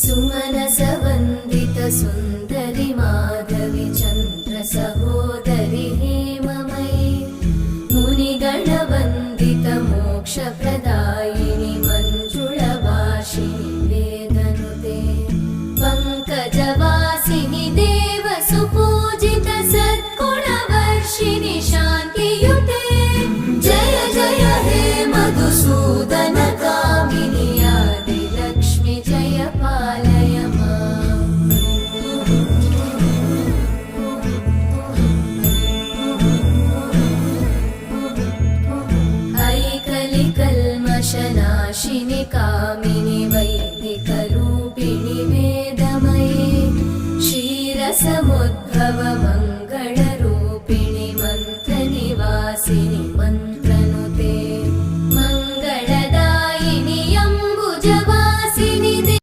सुमनसवन्दित सुन्दरि माधवि Chandra सहोदरि हेममयि मुनिगणवन्दित मोक्षप्रदायिनि मञ्जुळभाषिणि वेदनुते पङ्कजवासिनि देव शनाशिनि कामिनि वैदिकरूपिणि वेदमये क्षीरसमुद्भवमङ्गण